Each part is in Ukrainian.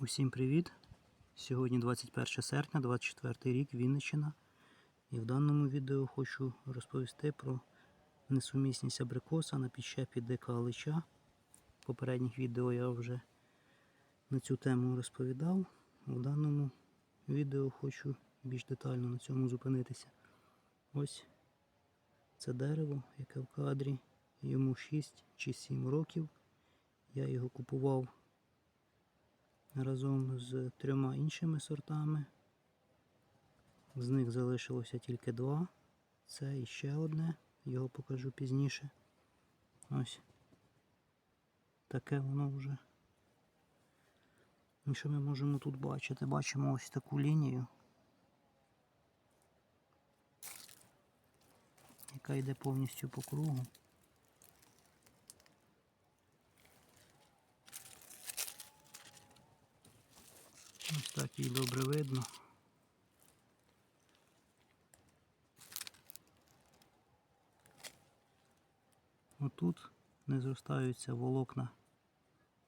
Усім привіт! Сьогодні 21 серпня, 24 рік, Вінниччина. І в даному відео хочу розповісти про несумісність абрикоса на підщепі дика алича. В попередніх відео я вже на цю тему розповідав. В даному відео хочу більш детально на цьому зупинитися. Ось це дерево, яке в кадрі. Йому 6 чи 7 років. Я його купував разом з трьома іншими сортами. З них залишилося тільки два. Це і ще одне, його покажу пізніше. Ось таке воно вже. І що ми можемо тут бачити? Бачимо ось таку лінію, яка йде повністю по кругу. Ось так її добре видно. Отут не зростаються волокна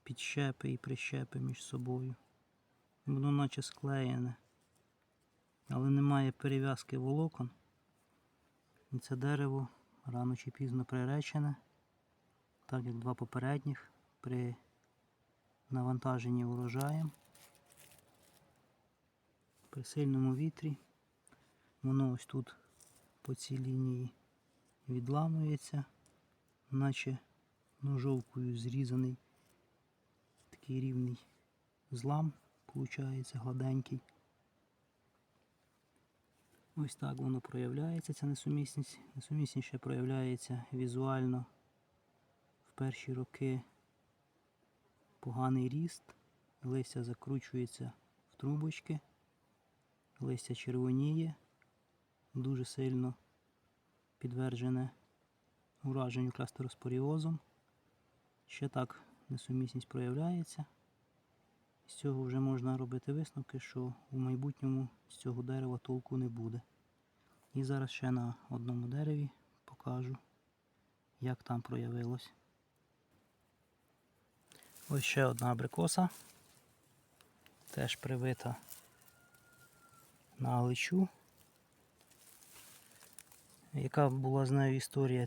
підщепи і прищепи між собою. Воно наче склеєне, але немає перев'язки волокон. І це дерево рано чи пізно приречене, так як два попередніх при навантаженні урожаєм при сильному вітрі. Воно ось тут по цій лінії відламується, наче ножовкою зрізаний такий рівний злам, виходить гладенький. Ось так воно проявляється, ця несумісність. Несумісність проявляється візуально в перші роки поганий ріст, листя закручується в трубочки листя червоніє, дуже сильно підтверджене ураженню кластероспоріозом. Ще так несумісність проявляється. З цього вже можна робити висновки, що у майбутньому з цього дерева толку не буде. І зараз ще на одному дереві покажу, як там проявилось. Ось ще одна абрикоса, теж привита на Аличу. Яка була з нею історія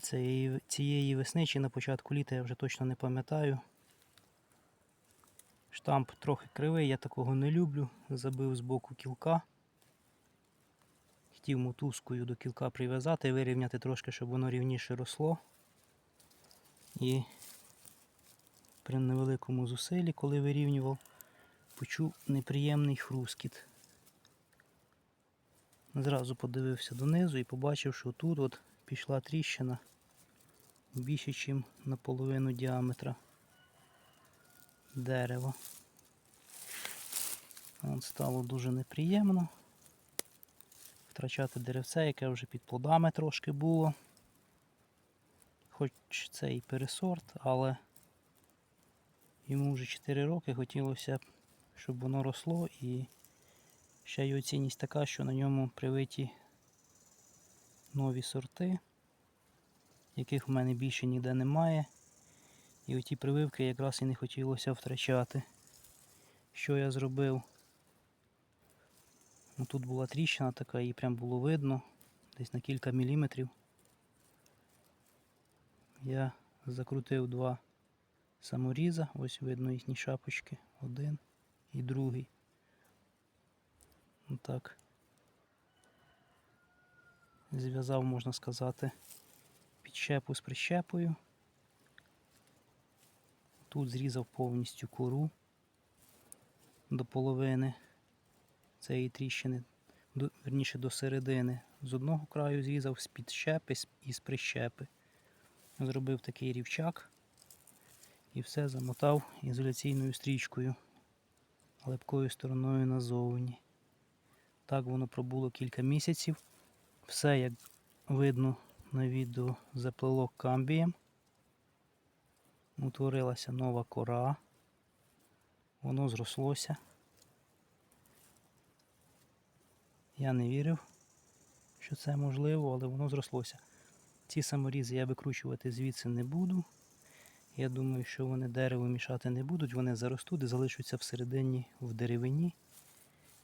цієї, весни чи на початку літа, я вже точно не пам'ятаю. Штамп трохи кривий, я такого не люблю. Забив з боку кілка. Хотів мотузкою до кілка прив'язати, вирівняти трошки, щоб воно рівніше росло. І при невеликому зусиллі, коли вирівнював, почув неприємний хрускіт. Зразу подивився донизу і побачив, що тут от пішла тріщина більше, ніж наполовину діаметра дерева. От стало дуже неприємно. Втрачати деревце, яке вже під плодами трошки було. Хоч це і пересорт, але йому вже 4 роки хотілося, б, щоб воно росло і Ще його цінність така, що на ньому привиті нові сорти, яких в мене більше ніде немає. І оті прививки якраз і не хотілося втрачати. Що я зробив? Ну, Тут була тріщина така, її прям було видно, десь на кілька міліметрів. Я закрутив два саморіза, ось видно їхні шапочки, один і другий. Отак. Зв'язав, можна сказати, підщепу з прищепою. Тут зрізав повністю кору до половини цієї тріщини, до, верніше до середини. З одного краю зрізав з підщепи і з прищепи. Зробив такий рівчак і все замотав ізоляційною стрічкою, лепкою стороною назовні. Так воно пробуло кілька місяців. Все, як видно на відео, заплило камбієм. Утворилася нова кора. Воно зрослося. Я не вірив, що це можливо, але воно зрослося. Ці саморізи я викручувати звідси не буду. Я думаю, що вони дерево мішати не будуть, вони заростуть і залишаться всередині в деревині.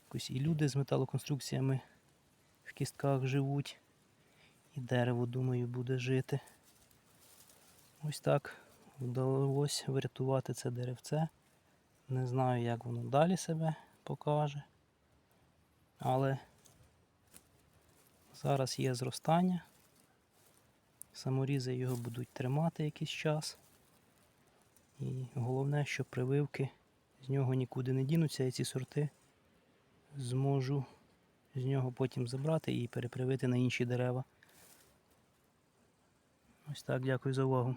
Якось і люди з металоконструкціями в кістках живуть. І дерево, думаю, буде жити. Ось так вдалося врятувати це деревце. Не знаю, як воно далі себе покаже. Але зараз є зростання. Саморізи його будуть тримати якийсь час. І головне, що прививки з нього нікуди не дінуться, і ці сорти зможу з нього потім забрати і перепривити на інші дерева. Ось так, дякую за увагу.